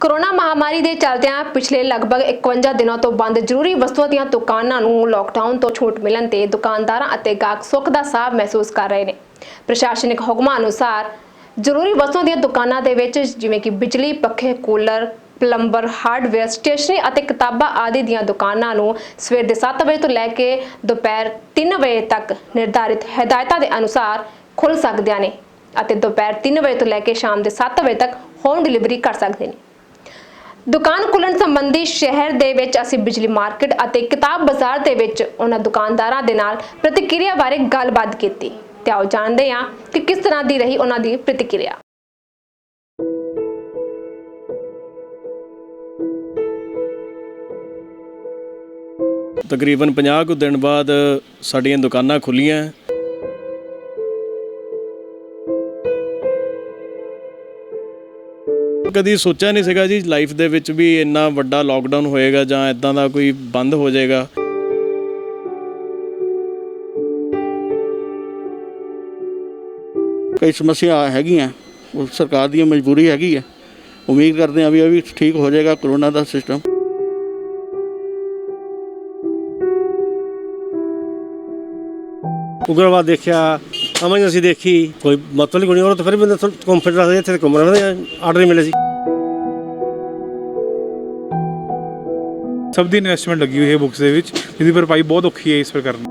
Corona ਮਹਾਮਾਰੀ ਦੇ ਚਲਦਿਆਂ ਪਿਛਲੇ ਲਗਭਗ 51 ਦਿਨਾਂ ਤੋਂ ਬੰਦ ਜ਼ਰੂਰੀ ਵਸਤੂਆਂ ਦੀਆਂ ਦੁਕਾਨਾਂ ਨੂੰ ਲੋਕਡਾਊਨ ਤੋਂ ਛੂਟ ਮਿਲਣ ਤੇ ਦੁਕਾਨਦਾਰਾਂ ਅਤੇ ਗਾਹਕ ਸੁੱਖ ਦਾ ਸਾਹ ਮਹਿਸੂਸ ਕਰ ਰਹੇ ਨੇ। ਪ੍ਰਸ਼ਾਸਨਿਕ ਹੁਕਮਾਂ ਅਨੁਸਾਰ ਜ਼ਰੂਰੀ ਵਸਤੂਆਂ ਦੀਆਂ ਦੁਕਾਨਾਂ ਦੇ ਵਿੱਚ ਜਿਵੇਂ ਕਿ ਬਿਜਲੀ, ਪੱਖੇ, ਕੂਲਰ, ਪਲੰਬਰ, ਹਾਰਡਵੇਅਰ, ਸਟੇਸ਼ਨਰੀ ਅਤੇ ਕਿਤਾਬਾਂ ਆਦਿ ਦੀਆਂ ਦੁਕਾਨਾਂ ਨੂੰ ਸਵੇਰ ਦੇ 7 ਵਜੇ ਤੋਂ ਲੈ ਕੇ ਦੁਪਹਿਰ 3 ਵਜੇ ਤੱਕ ਨਿਰਧਾਰਿਤ ਹਦਾਇਤਾਂ ਦੇ ਅਨੁਸਾਰ ਖੁੱਲ ਸਕਦੀਆਂ ਨੇ ਅਤੇ ਦੁਪਹਿਰ 3 ਵਜੇ ਤੋਂ ਲੈ ਕੇ ਸ਼ਾਮ ਦੇ 7 ਵਜੇ ਤੱਕ ਹੋਮ ਡਿਲੀਵਰੀ ਕਰ ਸਕਦੇ ਨੇ। ਦੁਕਾਨ ਖੁੱਲਣ ਸੰਬੰਧੀ ਸ਼ਹਿਰ ਦੇ ਵਿੱਚ ਅਸੀਂ ਬਿਜਲੀ ਮਾਰਕੀਟ ਅਤੇ ਕਿਤਾਬ ਬਾਜ਼ਾਰ ਦੇ ਵਿੱਚ ਉਹਨਾਂ ਦੁਕਾਨਦਾਰਾਂ ਦੇ ਨਾਲ ਪ੍ਰਤੀਕਿਰਿਆ ਬਾਰੇ ਗੱਲਬਾਤ ਕੀਤੀ। ਤੇ ਆਓ ਜਾਣਦੇ ਹਾਂ ਕਿ ਕਿਸ ਤਰ੍ਹਾਂ ਦੀ ਰਹੀ ਉਹਨਾਂ ਦੀ ਪ੍ਰਤੀਕਿਰਿਆ। ਤਕਰੀਬਨ 50 ਕੁ ਦਿਨ ਬਾਅਦ ਸਾਡੀਆਂ ਦੁਕਾਨਾਂ ਖੁੱਲੀਆਂ। ਕਦੀ ਸੋਚਿਆ ਨਹੀਂ ਸੀਗਾ ਜੀ ਲਾਈਫ ਦੇ ਵਿੱਚ ਵੀ ਇੰਨਾ ਵੱਡਾ ਲੋਕਡਾਊਨ ਹੋਏਗਾ ਜਾਂ ਇਦਾਂ ਦਾ ਕੋਈ ਬੰਦ ਹੋ ਜਾਏਗਾ। ਕਈ ਸਮੱਸਿਆ ਹੈਗੀਆਂ ਉਹ ਸਰਕਾਰ ਦੀ ਮਜਬੂਰੀ ਹੈਗੀ ਹੈ ਉਮੀਦ ਕਰਦੇ ਹਾਂ ਵੀ ਇਹ ਵੀ ਠੀਕ ਹੋ ਜਾਏਗਾ ਕਰੋਨਾ ਦਾ ਸਿਸਟਮ ਉਗਰਵਾਦ ਦੇਖਿਆ ਐਮਰਜੈਂਸੀ ਦੇਖੀ ਕੋਈ ਮਤਲਬ ਨਹੀਂ ਕੋਈ ਉਹ ਤਾਂ ਫਿਰ ਵੀ ਬੰਦਾ ਘੁੰਮ ਫਿਰ ਰਿਹਾ ਇੱਥੇ ਘੁੰਮ ਰਿਹਾ ਆਰਡਰ ਮਿਲਿਆ ਸੀ। ਸਭ ਦੀ ਇਨਵੈਸਟਮੈਂਟ ਲੱਗੀ ਹੋਈ ਹੈ ਬੁੱਕਸ ਦੇ ਵਿੱਚ ਜਿਹਦੀ ਭਰਪਾਈ ਬਹੁਤ ਔਖੀ ਹੈ ਇਸ ਵਾਰ ਕਰਨੀ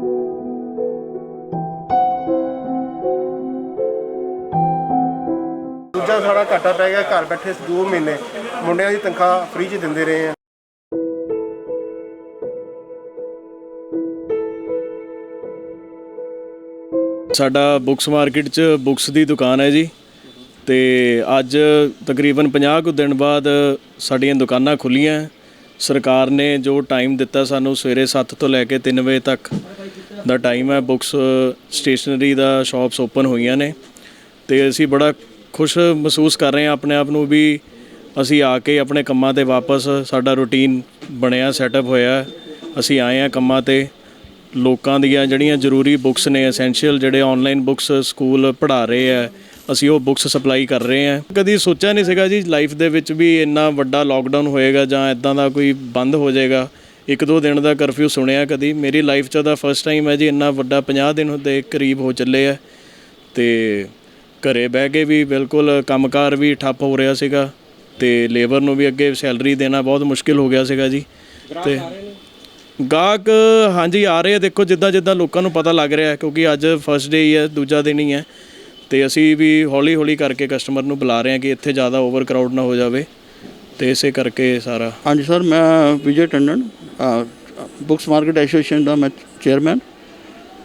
ਦੂਜਾ ਸਾਡਾ ਘਾਟਾ ਪੈ ਗਿਆ ਘਰ ਬੈਠੇ 2 ਮਹੀਨੇ ਮੁੰਡਿਆਂ ਦੀ ਤਨਖਾਹ ਫ੍ਰੀ ਚ ਦਿੰਦੇ ਰਹੇ ਆ ਸਾਡਾ ਬੁੱਕਸ ਮਾਰਕੀਟ 'ਚ ਬੁੱਕਸ ਦੀ ਦੁਕਾਨ ਹੈ ਜੀ ਤੇ ਅੱਜ ਤਕਰੀਬਨ 50 ਕੁ ਦਿਨ ਬਾਅਦ ਸਾਡੀਆਂ ਦੁਕਾਨਾਂ ਖੁੱਲੀਆਂ ਸਰਕਾਰ ਨੇ ਜੋ ਟਾਈਮ ਦਿੱਤਾ ਸਾਨੂੰ ਸਵੇਰੇ 7 ਤੋਂ ਲੈ ਕੇ 3 ਵਜੇ ਤੱਕ ਦਾ ਟਾਈਮ ਹੈ ਬੁੱਕਸ ਸਟੇਸ਼ਨਰੀ ਦਾ ਸ਼ਾਪਸ ਓਪਨ ਹੋਈਆਂ ਨੇ। ਤੇ ਅਸੀਂ ਬੜਾ ਖੁਸ਼ ਮਹਿਸੂਸ ਕਰ ਰਹੇ ਹਾਂ ਆਪਣੇ ਆਪ ਨੂੰ ਵੀ ਅਸੀਂ ਆ ਕੇ ਆਪਣੇ ਕੰਮਾਂ ਤੇ ਵਾਪਸ ਸਾਡਾ ਰੁਟੀਨ ਬਣਿਆ ਸੈਟਅਪ ਹੋਇਆ ਅਸੀਂ ਆਏ ਹਾਂ ਕੰਮਾਂ ਤੇ। ਲੋਕਾਂ ਦੀਆਂ ਜਿਹੜੀਆਂ ਜ਼ਰੂਰੀ ਬੁੱਕਸ ਨੇ ਐਸੈਂਸ਼ੀਅਲ ਜਿਹੜੇ ਆਨਲਾਈਨ ਬੁੱਕਸ ਸਕੂਲ ਪੜ੍ਹਾ ਰਹੇ ਆ ਅਸੀਂ ਉਹ ਬੁੱਕਸ ਸਪਲਾਈ ਕਰ ਰਹੇ ਆ ਕਦੀ ਸੋਚਿਆ ਨਹੀਂ ਸੀਗਾ ਜੀ ਲਾਈਫ ਦੇ ਵਿੱਚ ਵੀ ਇੰਨਾ ਵੱਡਾ ਲੋਕਡਾਊਨ ਹੋਏਗਾ ਜਾਂ ਇਦਾਂ ਦਾ ਕੋਈ ਬੰਦ ਹੋ ਜਾਏਗਾ। ਇੱਕ ਦੋ ਦਿਨ ਦਾ ਕਰਫਿਊ ਸੁਣਿਆ ਕਦੀ। ਮੇਰੀ ਲਾਈਫ 'ਚ ਦਾ ਫਸਟ ਟਾਈਮ ਹੈ ਜੀ ਇੰਨਾ ਵੱਡਾ 50 ਦਿਨ ਦੇ ਕਰੀਬ ਹੋ ਚੱਲੇ ਆ। ਤੇ ਘਰੇ ਬਹਿ ਕੇ ਵੀ ਬਿਲਕੁਲ ਕੰਮਕਾਰ ਵੀ ਠੱਪ ਹੋ ਰਿਹਾ ਸੀਗਾ ਤੇ ਲੇਬਰ ਨੂੰ ਵੀ ਅੱਗੇ ਸੈਲਰੀ ਦੇਣਾ ਬਹੁਤ ਮੁਸ਼ਕਿਲ ਹੋ ਗਿਆ ਸੀਗਾ ਜੀ। ਤੇ ਗਾਹਕ ਹਾਂਜੀ ਆ ਰਹੇ ਆ। ਦੇਖੋ ਜਿੱਦਾਂ ਜਿੱਦਾਂ ਲੋਕਾਂ ਨੂੰ ਪਤਾ ਲੱਗ ਰਿਹਾ ਹੈ ਕਿਉਂਕਿ ਅੱਜ ਫਸਟ ਡੇ ਹੀ ਹੈ ਦੂਜਾ ਦਿਨ ਹੀ ਹੈ। ਤੇ ਅਸੀਂ ਵੀ ਹੌਲੀ ਹੌਲੀ ਕਰਕੇ ਕਸਟਮਰ ਨੂੰ ਬੁਲਾ ਰਹੇ ਹਾਂ ਕਿ ਇੱਥੇ ਜ਼ਿਆਦਾ ਓਵਰ ਕਰਾਊਡ ਨਾ ਹੋ ਜਾਵੇ ਤੇ ਇਸੇ ਕਰਕੇ ਸਾਰਾ ਹਾਂਜੀ ਸਰ, ਮੈਂ Vijay Tandon books market association ਦਾ ਮੈਂ ਚੇਅਰਮੈਨ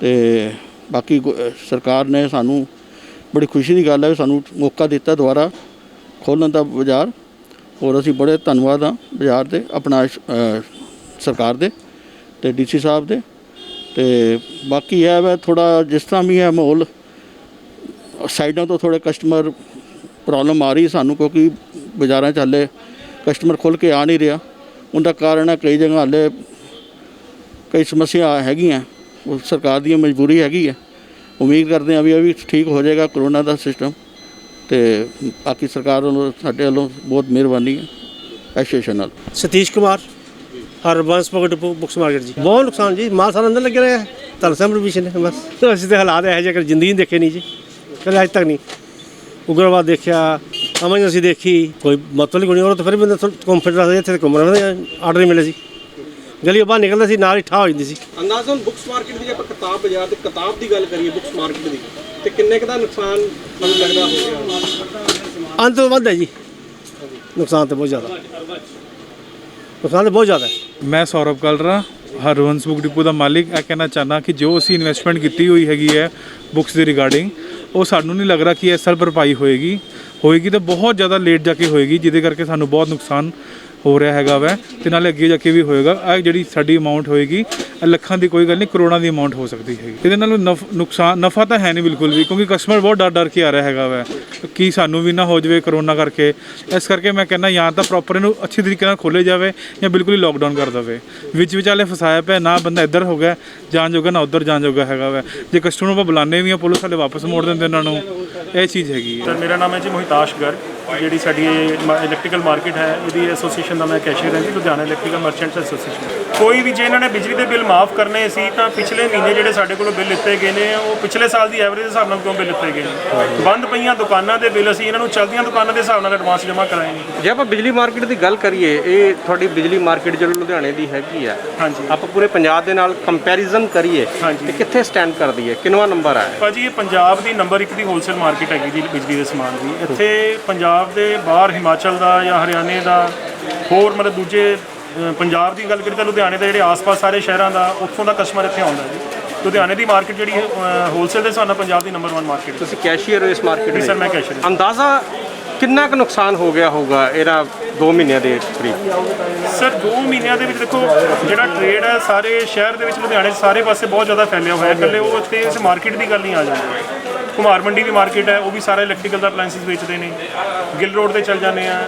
ਤੇ ਬਾਕੀ ਗੁ- ਸਰਕਾਰ ਨੇ ਸਾਨੂੰ ਬੜੀ ਖੁਸ਼ੀ ਦੀ ਗੱਲ ਹੈ ਸਾਨੂੰ ਮੌਕਾ ਦਿੱਤਾ ਦੁਬਾਰਾ ਖੋਲ੍ਹਣ ਦਾ ਬਾਜ਼ਾਰ। ਔਰ ਅਸੀਂ ਬੜੇ ਧੰਨਵਾਦ ਹਾਂ ਬਾਜ਼ਾਰ ਦੇ, ਆਪਣਾ ਸਰਕਾਰ ਦੇ ਤੇ ਡੀਸੀ ਸਾਹਿਬ ਦੇ ਤੇ ਬਾਕੀ ਇਹ ਹੈ ਥੋੜਾ ਜਿਸ ਤਰ੍ਹਾਂ ਵੀ ਹੈ ਮਾਹੌਲ ਸਾਈਡਾਂ ਤੋਂ ਥੋੜੇ ਕਸਟਮਰ ਪ੍ਰੋਬਲਮ ਆ ਰਹੀ ਸਾਨੂੰ ਕਿਉਂਕਿ ਬਾਜ਼ਾਰਾਂ 'ਚ ਹਾਲੇ ਕਸਟਮਰ ਖੁੱਲ ਕੇ ਆ ਨਹੀਂ ਰਿਹਾ। ਉਹਦਾ ਕਾਰਨ ਹੈ ਕਈ ਜਗ੍ਹਾ ਹਾਲੇ ਕਈ ਸਮੱਸਿਆ ਹੈਗੀਆਂ। ਉਹ ਸਰਕਾਰ ਦੀ ਮਜਬੂਰੀ ਹੈਗੀ ਹੈ। ਉਮੀਦ ਕਰਦੇ ਹਾਂ ਵੀ ਇਹ ਵੀ ਠੀਕ ਹੋ ਜਾਏਗਾ ਕਰੋਨਾ ਦਾ ਸਿਸਟਮ ਤੇ ਬਾਕੀ ਸਰਕਾਰ ਵੱਲੋਂ ਸਾਡੇ ਵੱਲੋਂ ਬਹੁਤ ਮਿਹਰਬਾਨੀ ਹੈ। ਐਸੋਸੀਏਸ਼ਨ ਨਾਲ। ਸਤੀਸ਼ ਕੁਮਾਰ, ਹਰਬੰਸ ਪਕਟ ਬੁੱਕਸ ਮਾਰਕੀਟ ਜੀ। ਬਹੁਤ ਨੁਕਸਾਨ ਜੀ, ਮਾਲ ਸਾਰਾ ਅੰਦਰ ਲੱਗੇ ਰਿਹਾ ਹੈ। ਧਨ ਸੰਭਰਵੀਸ਼ਨ ਹੈ, ਬਸ। ਅਸੀਂ ਤੇ ਹਾਲਾਤ ਇਹੋ ਜਿਹੇ ਜ਼ਿੰਦਗੀ ਨਹੀਂ ਦੇਖੇ ਨਹੀਂ ਜੀ। ਕਦੇ ਅੱਜ ਤੱਕ ਨਹੀਂ। ਉਗਰਵਾਦ ਦੇਖਿਆ ਐਮਰਜੈਂਸੀ ਦੇਖੀ। ਕੋਈ ਮਤਲਬ ਨਹੀਂ ਕੋਈ ਉਹ ਤਾਂ ਫਿਰ ਵੀ ਬੰਦਾ ਫਿਰ ਰਿਹਾ ਇੱਥੇ ਘੁੰਮ ਰਿਹਾ ਆਰਡਰ ਨਹੀਂ ਮਿਲਿਆ ਸੀ। ਗਲੀ ਬਾਹਰ ਨਿਕਲਦਾ ਸੀ ਨਾਲ ਹੀ ਠਾ ਹੋ ਜਾਂਦੀ ਸੀ। ਅੰਦਾਜ਼ਨ ਬੁੱਕਸ ਮਾਰਕੀਟ ਦੀ ਜੇ ਆਪਾਂ ਕਿਤਾਬ ਬਾਜ਼ਾਰ ਤੇ ਕਿਤਾਬ ਦੀ ਗੱਲ ਕਰੀਏ ਬੁੱਕਸ ਮਾਰਕੀਟ ਦੀ ਤੇ ਕਿੰਨੇ ਕੁ ਦਾ ਨੁਕਸਾਨ ਮੈਨੂੰ ਲੱਗਦਾ ਹੋ ਗਿਆ? ਅੰਤ ਤੋਂ ਵੱਧ ਹੈ ਜੀ। ਨੁਕਸਾਨ ਤੇ ਬਹੁਤ ਜ਼ਿਆਦਾ। ਨੁਕਸਾਨ ਤੇ ਬਹੁਤ ਜ਼ਿਆਦਾ ਹੈ। ਮੈਂ ਸੌਰਵ ਕਲਰਾ ਹਰਵੰਸ ਬੁੱਕ ਡਿਪੂ ਦਾ ਮਾਲਿਕ। ਇਹ ਕਹਿਣਾ ਚਾਹਨਾ ਕਿ ਜੋ ਅਸੀਂ ਇਨਵੈਸਟਮੈਂਟ ਕੀਤੀ ਹੋਈ ਹੈਗੀ ਹੈ ਬੁੱਕਸ ਦੇ ਰਿਗਾਰਡਿੰਗ ਉਹ ਸਾਨੂੰ ਨਹੀਂ ਲੱਗ ਰਿਹਾ ਕਿ ਇਸ ਸਾਲ ਭਰਪਾਈ ਹੋਏਗੀ। ਹੋਏਗੀ ਤਾਂ ਬਹੁਤ ਜ਼ਿਆਦਾ ਲੇਟ ਜਾ ਕੇ ਹੋਏਗੀ, ਜਿਹਦੇ ਕਰਕੇ ਸਾਨੂੰ ਬਹੁਤ ਨੁਕਸਾਨ ਹੋ ਰਿਹਾ ਹੈਗਾ ਵੈ। ਤੇ ਨਾਲੇ ਅੱਗੇ ਜਾ ਕੇ ਵੀ ਹੋਏਗਾ। ਇਹ ਜਿਹੜੀ ਸਾਡੀ ਅਮਾਉਂਟ ਹੋਏਗੀ ਲੱਖਾਂ ਦੀ ਕੋਈ ਗੱਲ ਨਹੀਂ, ਕਰੋੜਾਂ ਦੀ ਅਮਾਉਂਟ ਹੋ ਸਕਦੀ ਹੈਗੀ। ਇਹਦੇ ਨਾਲ ਨਫ- ਨੁਕਸਾਨ, ਨਫਾ ਤਾਂ ਹੈ ਨਹੀਂ ਬਿਲਕੁਲ ਵੀ, ਕਿਉਂਕਿ ਕਸਟਮਰ ਬਹੁਤ ਡਰ ਡਰ ਕੇ ਆ ਰਿਹਾ ਹੈਗਾ ਵੈ, ਕਿ ਸਾਨੂੰ ਵੀ ਨਾ ਹੋ ਜਾਵੇ ਕਰੋਨਾ ਕਰਕੇ। ਇਸ ਕਰਕੇ ਮੈਂ ਕਹਿੰਦਾ ਜਾਂ ਤਾਂ ਪ੍ਰੋਪਰ ਇਹਨੂੰ ਅੱਛੇ ਤਰੀਕੇ ਨਾਲ ਖੋਲੇ ਜਾਵੇ ਜਾਂ ਬਿਲਕੁਲ ਹੀ ਲੋਕਡਾਊਨ ਕਰ ਦਵੇ। ਵਿੱਚ ਵਿਚਾਲੇ ਫਸਾਇਆ ਪਿਆ, ਨਾ ਬੰਦਾ ਇੱਧਰ ਹੋ ਗਿਆ, ਜਾਣ ਜੋਗਾ ਨਾ ਉੱਧਰ ਜਾਣ ਜੋਗਾ ਹੈਗਾ ਵੈ। ਜੇ ਕਸਟਮਰ ਆਪਾਂ ਬੁਲਾਉਂਦੇ ਵੀ ਆ, ਪੁਲਿਸ ਵਾਲੇ ਵਾਪਸ ਮੋੜ ਦਿੰਦੇ ਉਹਨਾਂ ਨੂੰ, ਇਹ ਚੀਜ਼ ਹੈਗੀ ਹੈ ਸਰ ਮੇਰਾ ਨਾਮ ਹੈ ਜੀ ਮੋਹਿਤਾਸ਼ ਗਰਗ, ਜਿਹੜੀ ਸਾਡੀ ਇਲੈਕਟ੍ਰੀਕਲ ਮਾਰਕੀਟ ਹੈ, ਇਹਦੀ ਐਸੋਸੀਏਸ਼ਨ ਦਾ ਮੈਂ ਕੈਸ਼ੀਅਰ ਹਾਂ ਜੀ, ਲੁਧਿਆਣਾ ਇਲੈਕਟ੍ਰੀਕਲ ਮਰਚੈਂਟਸ ਐਸੋਸੀਏਸ਼ਨ ਕੋਈ ਵੀ ਜੇ ਇਹਨਾਂ ਨੇ ਬਿਜਲੀ ਦੇ ਬਿੱਲ ਮਾਫ ਕਰਨੇ ਸੀ ਤਾਂ ਪਿਛਲੇ ਮਹੀਨੇ ਜਿਹੜੇ ਸਾਡੇ ਕੋਲੋਂ ਬਿੱਲ ਲਿੱਤੇ ਗਏ ਨੇ ਉਹ ਪਿਛਲੇ ਸਾਲ ਦੀ ਐਵਰੇਜ ਦੇ ਹਿਸਾਬ ਨਾਲ ਕਿਉਂ ਬਿੱਲ ਲਿੱਤੇ ਗਏ ਨੇ? ਬੰਦ ਪਈਆਂ ਦੁਕਾਨਾਂ ਦੇ ਬਿੱਲ ਅਸੀਂ ਇਹਨਾਂ ਨੂੰ ਚਲਦੀਆਂ ਦੁਕਾਨਾਂ ਦੇ ਹਿਸਾਬ ਨਾਲ ਐਡਵਾਂਸ ਜਮ੍ਹਾਂ ਕਰਾਏ ਨੇ। ਜੇ ਆਪਾਂ ਬਿਜਲੀ ਮਾਰਕੀਟ ਦੀ ਗੱਲ ਕਰੀਏ ਇਹ ਤੁਹਾਡੀ ਬਿਜਲੀ ਮਾਰਕੀਟ ਜਿਹੜੀ ਲੁਧਿਆਣੇ ਦੀ ਹੈਗੀ ਆ ਹਾਂਜੀ। ਆਪਾਂ ਪੂਰੇ ਪੰਜਾਬ ਦੇ ਨਾਲ ਕੰਪੈਰੀਜ਼ਨ ਕਰੀਏ। ਤੇ ਕਿੱਥੇ ਸਟੈਂਡ ਕਰਦੀ ਹੈ? ਕਿੰਨਵਾ ਨੰਬਰ ਆ ਭਾਜੀ ਇਹ ਪੰਜਾਬ ਦੀ ਨੰਬਰ 1 ਦੀ ਹੋਲਸੇਲ ਮਾਰਕੀਟ ਹੈਗੀ ਜੀ ਬਿਜਲੀ ਦੇ ਸਮਾਨ ਦੀ। ਇੱਥੇ ਪੰਜਾਬ ਦੇ ਬਾਹਰ ਹਿਮਾਚਲ ਦਾ ਜਾਂ ਹਰਿਆਣੇ ਦਾ ਹੋਰ ਮਤਲਬ ਦੂਜੇ ਅ, ਪੰਜਾਬ ਦੀ ਗੱਲ ਕਰੀਏ ਤਾਂ ਲੁਧਿਆਣੇ ਦੇ ਜਿਹੜੇ ਆਸ-ਪਾਸ ਸਾਰੇ ਸ਼ਹਿਰਾਂ ਦਾ ਉੱਥੋਂ ਦਾ ਕਸਟਮਰ ਇੱਥੇ ਆਉਂਦਾ ਜੀ। ਲੁਧਿਆਣੇ ਦੀ ਮਾਰਕੀਟ ਜਿਹੜੀ ਹੋਲਸੇਲ ਦੇ ਹਿਸਾਬ ਨਾਲ ਪੰਜਾਬ ਦੀ ਨੰਬਰ 1 ਮਾਰਕੀਟ ਹੈ। ਤੁਸੀਂ ਕੈਸ਼ੀਅਰ ਹੋ ਇਸ ਮਾਰਕੀਟ ਦੇ ਸਰ ਮੈਂ ਹਾਂ। ਅੰਦਾਜ਼ਾ ਕਿੰਨਾ ਕੁ ਨੁਕਸਾਨ ਹੋ ਗਿਆ ਹੋਊਗਾ ਇਹਦਾ 2 ਮਹੀਨਿਆਂ ਦੇ ਕਰੀਬ? ਸਰ 2 ਮਹੀਨਿਆਂ ਦੇ ਵਿੱਚ ਦੇਖੋ ਜਿਹੜਾ ਟ੍ਰੇਡ ਹੈ ਸਾਰੇ ਸ਼ਹਿਰ ਦੇ ਵਿੱਚ ਲੁਧਿਆਣੇ 'ਚ ਸਾਰੇ ਪਾਸੇ ਬਹੁਤ ਜ਼ਿਆਦਾ ਫੈਲਿਆ ਹੋਇਆ ਹੈ। ਇਕੱਲੇ ਉਹ ਇੱਥੇ ਇਸ ਮਾਰਕੀਟ ਦੀ ਗੱਲ ਨਹੀਂ ਆ ਜਾਂਦੀ। ਕੁਮਾਰ ਮੰਡੀ ਵੀ ਮਾਰਕੀਟ ਹੈ ਉਹ ਵੀ ਸਾਰਾ ਇਲੈਕਟ੍ਰੀਕਲ ਦਾ ਅਪਲਾਈਐਂਸਿਸ ਵੇਚਦੇ ਨੇ। ਗਿੱਲ ਰੋਡ ਤੇ ਚੱਲ ਜਾਂਦੇ ਆ।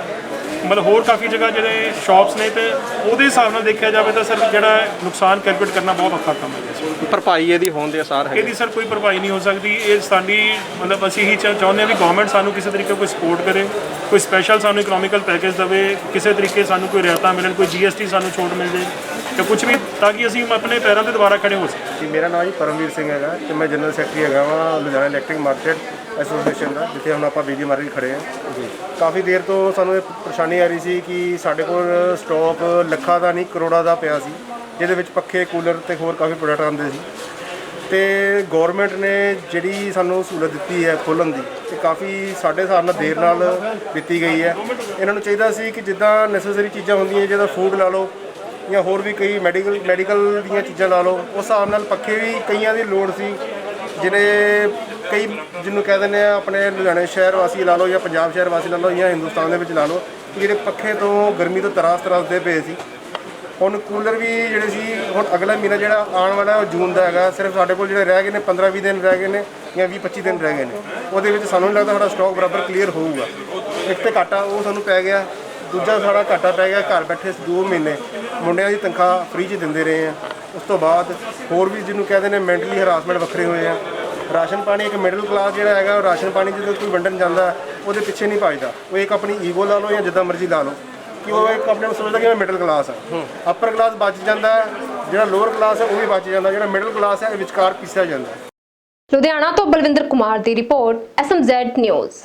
ਮਤਲਬ ਹੋਰ ਕਾਫੀ ਜਗ੍ਹਾ ਜਿਹੜੇ ਸ਼ਾਪਸ ਨੇ ਤੇ ਉਹਦੇ ਹਿਸਾਬ ਨਾਲ ਦੇਖਿਆ ਜਾਵੇ ਤਾਂ ਸਰ ਜਿਹੜਾ ਨੁਕਸਾਨ ਕੈਲਕੂਲੇਟ ਕਰਨਾ ਬਹੁਤ ਔਖਾ ਕੰਮ ਹੈ। ਭਰਪਾਈ ਇਹਦੀ ਹੋਣ ਦੇ ਅਸਾਰ ਹੈਗੇ। ਇਹਦੀ ਸਰ ਕੋਈ ਭਰਪਾਈ ਨਹੀਂ ਹੋ ਸਕਦੀ। ਇਹ ਸਾਡੀ ਮਤਲਬ ਅਸੀਂ ਹੀ ਚਾਹ- ਚਾਹੁੰਦੇ ਹਾਂ ਵੀ ਗਵਰਨਮੈਂਟ ਸਾਨੂੰ ਕਿਸੇ ਤਰੀਕੇ ਕੋਈ ਸਪੋਰਟ ਕਰੇ ਕੋਈ ਸਪੈਸ਼ਲ ਸਾਨੂੰ ਇਕਨੋਮਿਕਲ ਪੈਕੇਜ ਦੇਵੇ ਕਿਸੇ ਤਰੀਕੇ ਸਾਨੂੰ ਕੋਈ ਰਿਆਇਤਾਂ ਮਿਲਣ ਕੋਈ ਜੀਐਸਟੀ ਸਾਨੂੰ ਛੋਟ ਮਿਲ ਜੇ ਜਾਂ ਕੁਝ ਵੀ ਤਾਂ ਕਿ ਅਸੀਂ ਆਪਣੇ ਪੈਰਾਂ ਤੇ ਦੁਬਾਰਾ ਖੜੇ ਹੋ ਸਕੀਏ। ਜੀ ਮੇਰਾ ਨਾਮ ਜੀ ਪਰਮਵੀਰ ਸਿੰਘ ਹੈਗਾ ਤੇ ਮੈਂ ਜਨਰਲ ਸੈਕਟਰੀ ਹੈਗਾ ਵਾਂ ਲੁਧਿਆਣਾ ਇਲੈਕਟ੍ਰਿਕ ਮਾਰਕੀਟ ਐਸੋਸੀਏਸ਼ਨ ਦਾ ਜਿੱਥੇ ਹੁਣ ਆਪਾਂ ਬਿਜਲੀ ਮਾਰਕੀਟ ਖੜੇ ਹਾਂ। ਜੀ। ਕਾਫੀ ਦੇਰ ਤੋਂ ਸਾਨੂੰ ਇਹ ਪਰੇਸ਼ਾਨੀ ਆ ਰਹੀ ਸੀ ਕਿ ਸਾਡੇ ਕੋਲ ਸਟਾਕ ਲੱਖਾਂ ਦਾ ਨਹੀਂ ਕਰੋੜਾਂ ਦਾ ਪਿਆ ਸੀ ਜਿਹਦੇ ਵਿੱਚ ਪੱਖੇ ਕੂਲਰ ਤੇ ਹੋਰ ਕਾਫੀ ਪ੍ਰੋਡਕਟ ਆਉਂਦੇ ਸੀ ਤੇ ਗਵਰਨਮੈਂਟ ਨੇ ਜਿਹੜੀ ਸਾਨੂੰ ਸਹੂਲਤ ਦਿੱਤੀ ਹੈ ਖੋਲ੍ਹਣ ਦੀ ਤੇ ਕਾਫੀ ਸਾਡੇ ਹਿਸਾਬ ਨਾਲ ਦੇਰ ਨਾਲ ਦਿੱਤੀ ਗਈ ਹੈ। ਇਹਨਾਂ ਨੂੰ ਚਾਹੀਦਾ ਸੀ ਕਿ ਜਿੱਦਾਂ ਨੈਸੈਸਰੀ ਚੀਜ਼ਾਂ ਹੁੰਦੀਆਂ, ਜਿੱਦਾਂ ਫੂਡ ਲਾ ਲਓ, ਜਾਂ ਹੋਰ ਵੀ ਕਈ ਮੈਡੀਕਲ ਮੈਡੀਕਲ ਦੀਆਂ ਚੀਜ਼ਾਂ ਲਾ ਲਓ, ਉਸ ਹਿਸਾਬ ਨਾਲ ਪੱਖੇ ਵੀ ਕਈਆਂ ਦੀ ਲੋੜ ਸੀ ਜਿਹੜੇ ਕਈ ਜਿਹਨੂੰ ਕਹਿ ਦਿੰਦੇ ਆ, ਆਪਣੇ ਲੁਧਿਆਣੇ ਸ਼ਹਿਰ ਵਾਸੀ ਲਾ ਲਓ ਜਾਂ ਪੰਜਾਬ ਸ਼ਹਿਰ ਵਾਸੀ ਲਾ ਲਓ ਜਾਂ ਹਿੰਦੁਸਤਾਨ ਦੇ ਵਿੱਚ ਲਾ ਲਓ ਜਿਹੜੇ ਪੱਖੇ ਤੋਂ ਗਰਮੀ ਤੋਂ ਤਰਾਸ ਤਰਾਸਦੇ ਪਏ ਸੀ। ਹੁਣ ਕੂਲਰ ਵੀ ਜਿਹੜੇ ਸੀ, ਹੁਣ ਅਗਲਾ ਮਹੀਨਾ ਜਿਹੜਾ ਆਉਣ ਵਾਲਾ ਉਹ ਜੂਨ ਦਾ ਹੈਗਾ। ਸਿਰਫ ਸਾਡੇ ਕੋਲ ਜਿਹੜੇ ਰਹਿ ਗਏ ਨੇ 15 20 ਦਿਨ ਰਹਿ ਗਏ ਨੇ ਜਾਂ 20 25 ਦਿਨ ਰਹਿ ਗਏ ਨੇ। ਉਹਦੇ ਵਿੱਚ ਸਾਨੂੰ ਨਹੀਂ ਲੱਗਦਾ ਸਾਡਾ ਸਟਾਕ ਬਰਾਬਰ ਕਲੀਅਰ ਹੋਊਗਾ। ਇੱਕ ਤੇ ਘਾਟਾ ਉਹ ਸਾਨੂੰ ਪੈ ਗਿਆ, ਦੂਜਾ ਸਾਡਾ ਘਾਟਾ ਪੈ ਗਿਆ ਘਰ ਬੈਠੇ 2 ਮਹੀਨੇ। ਮੁੰਡਿਆਂ ਦੀ ਤਨਖਾਹ ਫ੍ਰੀ 'ਚ ਦਿੰਦੇ ਰਹੇ ਆ। ਉਸ ਤੋਂ ਬਾਅਦ ਹੋਰ ਵੀ ਜਿਹਨੂੰ ਕਹਿੰਦੇ ਨੇ ਮੈਂਟਲੀ ਹਰਾਸਮੈਂਟ ਵੱਖਰੇ ਹੋਏ ਆ। ਰਾਸ਼ਨ ਪਾਣੀ ਇੱਕ ਮਿਡਲ ਕਲਾਸ ਜਿਹੜਾ ਹੈਗਾ, ਉਹ ਰਾਸ਼ਨ ਪਾਣੀ ਜਦੋਂ ਕੋਈ ਵੰਡਣ ਜਾਂਦਾ, ਉਹਦੇ ਪਿੱਛੇ ਨਹੀਂ ਭੱਜਦਾ। ਉਹ ਇੱਕ ਆਪਣੀ ਈਗੋ ਲਾ ਲਓ ਜਾਂ ਜਿੱਦਾਂ ਮਰਜ਼ੀ ਲਾ ਲਓ। ਕਿ ਉਹ ਇੱਕ ਆਪਣੇ ਨੂੰ ਸਮਝਦਾ ਕਿ ਮੈਂ ਮਿਡਲ ਕਲਾਸ ਹਾਂ। ਅਪਰ ਕਲਾਸ ਬਚ ਜਾਂਦਾ ਜਿਹੜਾ ਲੋਅਰ ਕਲਾਸ ਹੈ ਉਹ ਵੀ ਬਚ ਜਾਂਦਾ ਜਿਹੜਾ ਮਿਡਲ ਕਲਾਸ ਹੈ ਇਹ ਵਿਚਕਾਰ ਪਿਸਿਆ ਜਾਂਦਾ। ਲੁਧਿਆਣਾ ਤੋਂ ਬਲਵਿੰਦਰ ਕੁਮਾਰ ਦੀ ਰਿਪੋਰਟ ਐਸਐਮਜ਼ੈਡ ਨਿਊਜ਼